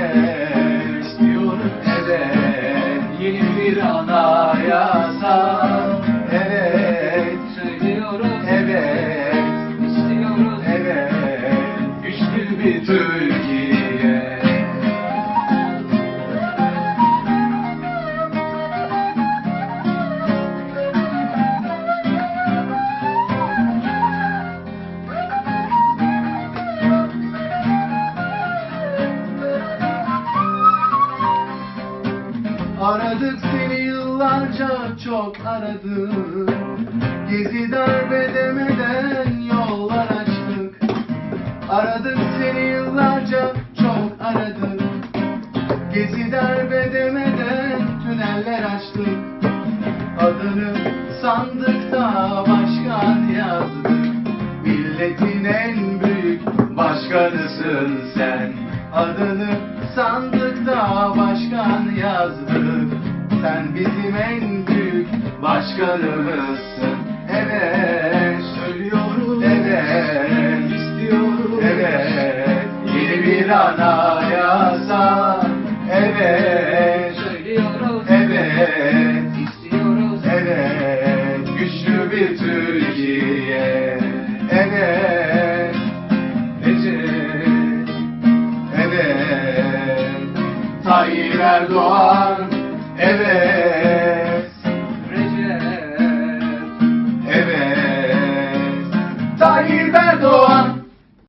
heves evet yeni bir anayasa. Evet söylüyoruz evet istiyoruz evet güçlü bir Türk yıllarca çok aradım Gezi darbe demeden yollar açtık. Aradık seni yıllarca çok aradık. Gezi darbe demeden tüneller açtık. Adını sandıkta başkan yazdık. Milletin en büyük başkanısın sen. Adını sandıkta başkan yazdık Sen bizim en büyük başkanımızsın. Evet. Söylüyorum Evet. İstiyorum Evet. Yeni bir anayasa Evet. Söylüyoruz, Evet. İstiyoruz. Evet, güçlü bir Türkiye. Evet, Recep. Evet, Tayyip Gemiler doğar evet. Recep. Evet. Tayyip